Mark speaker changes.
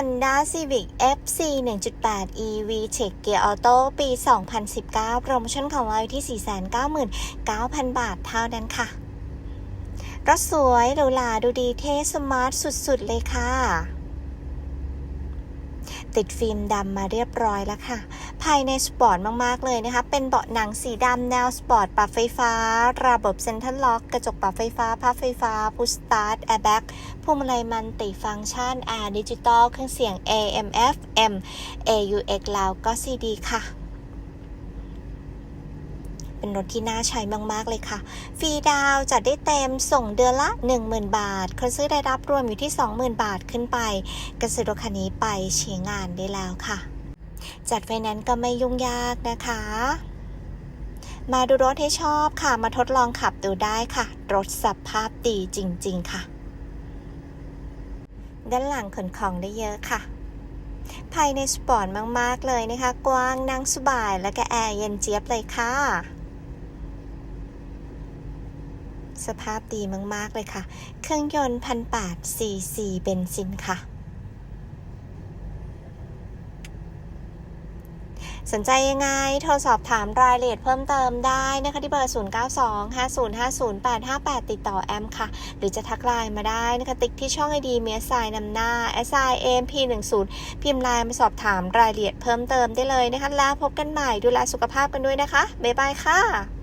Speaker 1: Honda Civic FC 1.8 EV Tech Gear Auto ปี 2019 โปรโมชั่นของเราอยู่ที่ 499,000 บาทเท่านั้นค่ะ รถสวยหรูหราดูดีเท่สมาร์ทสุด ๆ เลยค่ะ ติดฟิล์มดำมาเรียบร้อยแล้วค่ะ ภายในสปอร์ตมาก ๆ เลยนะคะ เป็นเบาะหนังสีดำแนวสปอร์ตปรับไฟฟ้า ระบบเซ็นทรัลล็อกกระจกปรับไฟฟ้าพับไฟฟ้าพุชสตาร์ทแอร์แบ็กพวงมาลัยมันติฟังก์ชันแอร์ดิจิตอลเครื่องเสียง AM FM AUX แล้วก็ CD ค่ะ เป็นรถที่น่าใช้มาก ๆ เลยค่ะ ฟรีดาวจัดได้เต็มส่งเดือนละ 10,000 บาท คนซื้อได้รับรวมอยู่ที่ 20,000 บาทขึ้นไปกระซื้อรถคันนี้ไปใช้งานได้แล้วค่ะ จัดไฟแนนซ์ก็ไม่ยุ่งยากนะคะ มาดูรถให้ชอบค่ะ มาทดลองขับดูได้ค่ะ รถสภาพดีจริง ๆ ค่ะ ด้านหลังขนของได้เยอะค่ะภายในสปอร์ตมาก ๆ เลยนะคะ กว้างนั่งสบาย แล้วก็แอร์เย็นเจี๊ยบเลยค่ะ สภาพดีมาก ๆ เลยค่ะ เครื่องยนต์พันแปดซีซีเบนซินค่ะ สนใจยังไง โทรสอบถามรายละเอียดเพิ่มเติมได้นะคะที่เบอร์ 0925050858 ติดต่อแอมค่ะ หรือจะทักไลน์มาได้นะคะ ติ๊กที่ช่องไอดีเมียสายนำหน้า s i m p 1 0พิมพ์ไลน์มาสอบถามรายละเอียดเพิ่มเติมได้เลยนะคะ แล้วพบกันใหม่ดูแลสุขภาพกันด้วยนะคะ บ๊ายบายค่ะ